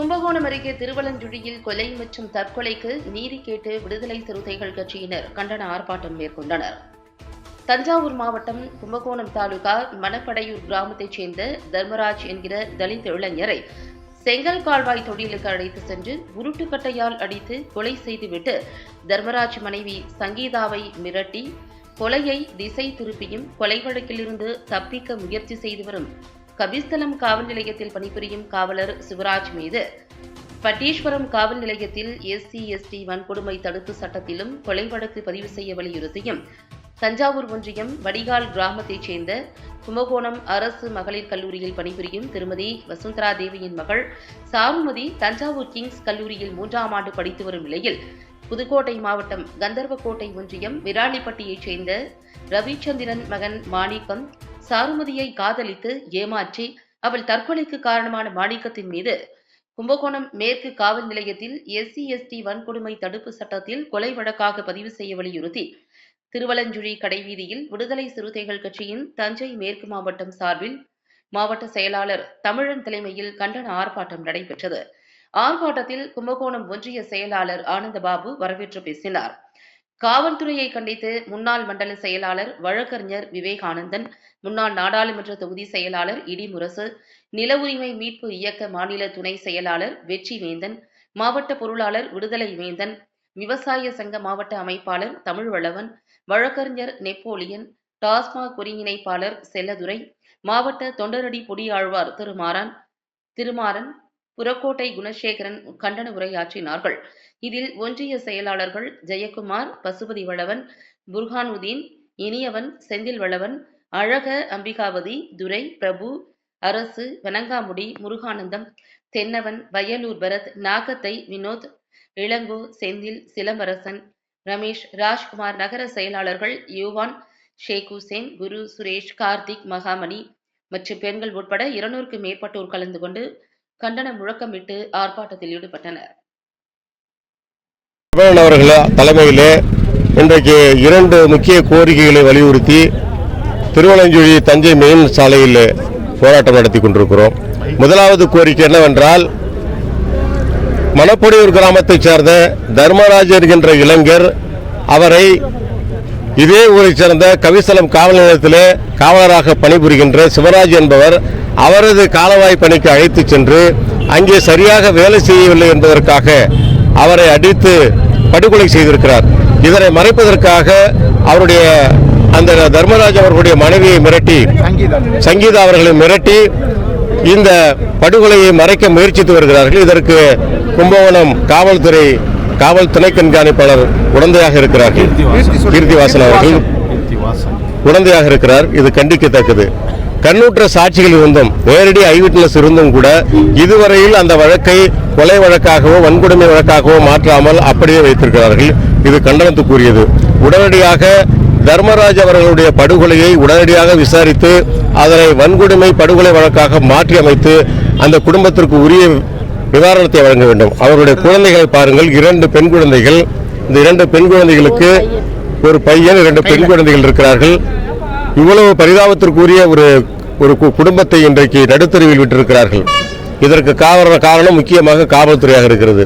கும்பகோணம் அருகே திருவலஞ்சுழியில் கொலை மற்றும் தற்கொலைக்கு நீதி கேட்டு விடுதலை சிறுத்தைகள் கட்சியினர் கண்டன ஆர்ப்பாட்டம் மேற்கொண்டனர். தஞ்சாவூர் மாவட்டம் கும்பகோணம் தாலுகா மணப்படையூர் கிராமத்தைச் சேர்ந்த தர்மராஜ் என்கிற தலித் இளைஞரை செங்கல் கால்வாய் தொழிலுக்கு அழைத்து சென்று உருட்டுக்கட்டையால் அடித்து கொலை செய்துவிட்டு தர்மராஜ் மனைவி சங்கீதாவை மிரட்டி கொலையை திசை திருப்பியும் கொலை வழக்கிலிருந்து தப்பிக்க முயற்சி செய்து வரும் கபிஸ்தலம் காவல் நிலையத்தில் பணிபுரியும் காவலர் சிவராஜ் மீது. பட்டீஸ்வரம் காவல் நிலையத்தில் எஸ்சி எஸ்டி வன்கொடுமை தடுப்பு சட்டத்திலும் கொலை வழக்கு பதிவு செய்ய வலியுறுத்தியும் தஞ்சாவூர் ஒன்றியம் வடிகால் கிராமத்தைச் சேர்ந்த கும்பகோணம் அரசு மகளிர் கல்லூரியில் பணிபுரியும் திருமதி வசுந்தரா தேவியின் மகள் சாருமதி தஞ்சாவூர் கிங்ஸ் கல்லூரியில் மூன்றாம் ஆண்டு படித்து வரும் நிலையில் புதுக்கோட்டை மாவட்டம் கந்தர்வக்கோட்டை ஒன்றியம் விராலிப்பட்டியைச் சேர்ந்த ரவிச்சந்திரன் மகன் மாணிக்கம் சாருமதியை காதலித்து ஏமாற்றி அவள் தற்கொலைக்கு காரணமான மாணிக்கத்தின் மீது கும்பகோணம் மேற்கு காவல் நிலையத்தில் எஸ்சி எஸ்டி வன்கொடுமை தடுப்பு சட்டத்தில் கொலை வழக்காக பதிவு செய்ய வலியுறுத்தி திருவலஞ்சுழி கடைவீதியில் விடுதலை சிறுத்தைகள் கட்சியின் தஞ்சை மேற்கு மாவட்டம் சார்பில் மாவட்ட செயலாளர் தமிழன் தலைமையில் கண்டன ஆர்ப்பாட்டம் நடைபெற்றது. ஆர்ப்பாட்டத்தில் கும்பகோணம் ஒன்றிய செயலாளர் ஆனந்தபாபு வரவேற்று பேசினார். காவல்துறையை கண்டித்து முன்னாள் மண்டல செயலாளர் வழக்கறிஞர் விவேகானந்தன் முன்னாள் நாடாளுமன்ற தொகுதி செயலாளர் இடிமுரசு நில உரிமை மீட்பு இயக்க மாநில துணை செயலாளர் வெற்றி வேந்தன் மாவட்ட பொருளாளர் விடுதலை வேந்தன் விவசாய சங்க மாவட்ட அமைப்பாளர் தமிழ்வளவன் வழக்கறிஞர் நெப்போலியன் டாஸ்மாக் ஒருங்கிணைப்பாளர் செல்லதுரை மாவட்ட தொண்டரடி பொடியாழ்வார் திருமாறன் திருமாறன் புறக்கோட்டை குணசேகரன் கண்டன உரையாற்றினார்கள். இதில் ஒன்றிய செயலாளர்கள் ஜெயக்குமார் பசுபதி வளவன் புர்ஹானுதீன் இனியவன் செந்தில் வளவன் அழக அம்பிகாவதி துரை பிரபு அரசு வனங்காமுடி முருகானந்தம் தென்னவன் வயலூர் பரத் நாகத்தை வினோத் இளங்கோ செந்தில் சிலம்பரசன் ரமேஷ் ராஜ்குமார் நகர செயலாளர்கள் யுவான் ஷேக் ஹுசேன் குரு சுரேஷ் கார்த்திக் மகாமணி மற்றும் பெண்கள் உட்பட இருநூறுக்கு மேற்பட்டோர் கலந்து கொண்டு கண்டன முழக்கமிட்டு ஆர்ப்பாட்டத்தில் ஈடுபட்டனர். அவர்கள் தலைமையிலே இன்றைக்கு இரண்டு முக்கிய கோரிக்கைகளை வலியுறுத்தி திருவனஞ்சுழி தஞ்சை மெயின் சாலையில் போராட்டம் நடத்தி கொண்டிருக்கிறோம். முதலாவது கோரிக்கை என்னவென்றால் மணப்பொடியூர் கிராமத்தைச் சேர்ந்த தர்மராஜ் என்கின்ற இளைஞர் அவரை இதே ஊரைச் சேர்ந்த கவிசலம் காவல் நிலையத்திலே காவலராக பணிபுரிகின்ற சிவராஜ் என்பவர் அவரது காலவாய் பணிக்கு அழைத்துச் சென்று அங்கே சரியாக வேலை செய்யவில்லை என்பதற்காக அவரை அடித்து படுகொலை செய்திருக்கிறார். இதனை மறைப்பதற்காக அவருடைய அந்த தர்மராஜ் அவர்களுடைய மனைவியை மிரட்டி சங்கீதா அவர்களை மிரட்டி இந்த படுகொலையை மறைக்க முயற்சித்து வருகிறார்கள். இதற்கு கும்பகோணம் காவல்துறை காவல் துணை கண்காணிப்பாளர் உடந்தையாக இருக்கிறார்கள். கீர்த்திவாசன் அவர்கள். உடந்தையாக இருக்கிறார். இது கண்டிக்கத்தக்கது. கண்ணூற்ற சாட்சிகள் இருந்தும் நேரடி ஐவிட்னஸ் இருந்தும் கூட இதுவரையில் அந்த வழக்கை கொலை வழக்காகவோ வன்கொடுமை வழக்காகவோ மாற்றாமல் அப்படியே வைத்திருக்கிறார்கள். இது கண்டனத்துக்குரியது. உடனடியாக தர்மராஜ் அவர்களுடைய படுகொலையை உடனடியாக விசாரித்து அதனை வன்கொடுமை படுகொலை வழக்காக மாற்றி அமைத்து அந்த குடும்பத்திற்கு உரிய நிவாரணத்தை வழங்க வேண்டும். அவருடைய குழந்தைகளை பாருங்கள். இரண்டு பெண் குழந்தைகள். இந்த இரண்டு பெண் குழந்தைகளுக்கு ஒரு பையன் இரண்டு பெண் குழந்தைகள் இருக்கிறார்கள். இவ்வளவு பரிதாபத்திற்குரிய ஒரு ஒரு குடும்பத்தை இன்றைக்கு நடுத்தருவில் விட்டிருக்கிறார்கள். இதற்கு காரண காரணம் முக்கியமாக காவல்துறையாக இருக்கிறது.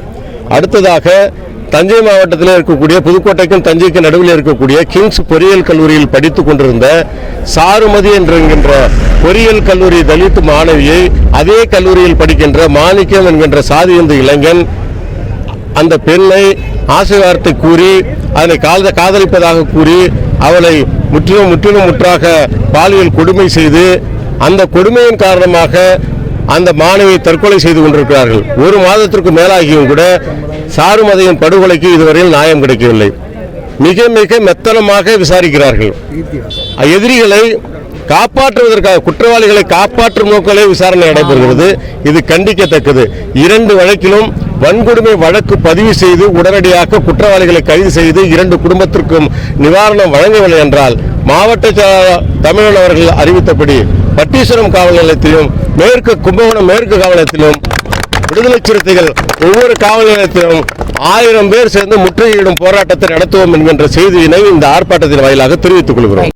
அடுத்ததாக தஞ்சை மாவட்டத்தில் இருக்கக்கூடிய புதுக்கோட்டைக்கும் தஞ்சைக்கும் நடுவில் இருக்கக்கூடிய கிங்ஸ் பொறியியல் கல்லூரியில் படித்துக் கொண்டிருந்த சாருமதி என்கின்ற பொறியியல் கல்லூரி தலித் மாணவியை அதே கல்லூரியில் படிக்கின்ற மாணிக்கம் என்கின்ற சாதி இந்த இளைஞன் அந்த பெண்ணை ஆசைவார்த்தை கூறி அதனை காத காதலிப்பதாக கூறி அவளை முற்றிலும் முற்றிலும் முற்றாக பாலியல் கொடுமை செய்து அந்த கொடுமையின் காரணமாக அந்த மாணவியை தற்கொலை செய்து கொண்டிருக்கிறார்கள். ஒரு மாதத்திற்கு மேலாகியும் கூட சாருமதையின் படுகொலைக்கு இதுவரையில் நியாயம் கிடைக்கவில்லை. மிக மிக மெத்தனமாக விசாரிக்கிறார்கள். எதிரிகளை காப்பாற்றுவதற்காக குற்றவாளிகளை காப்பாற்றும் நோக்கிலே விசாரணை நடைபெறுகிறது. இது கண்டிக்கத்தக்கது. இரண்டு வழக்கிலும் வன்கொடுமை வழக்கு பதிவு செய்து உடனடியாக குற்றவாளிகளை கைது செய்து இரண்டு குடும்பத்திற்கும் நிவாரணம் வழங்கவில்லை என்றால் மாவட்ட தமிழர்கள் தமிழன் அவர்கள் அறிவித்தபடி பட்டீஸ்வரம் காவல் நிலையத்திலும் மேற்கு கும்பகோணம் மேற்கு காவல் நிலையத்திலும் விடுதலை சிறுத்தைகள் ஒவ்வொரு காவல் நிலையத்திலும் ஆயிரம் பேர் சேர்ந்து முற்றுகையிடும் போராட்டத்தை நடத்துவோம் என்கின்ற செய்தியினை இந்த ஆர்ப்பாட்டத்தின் வாயிலாக தெரிவித்துக் கொள்கிறோம்.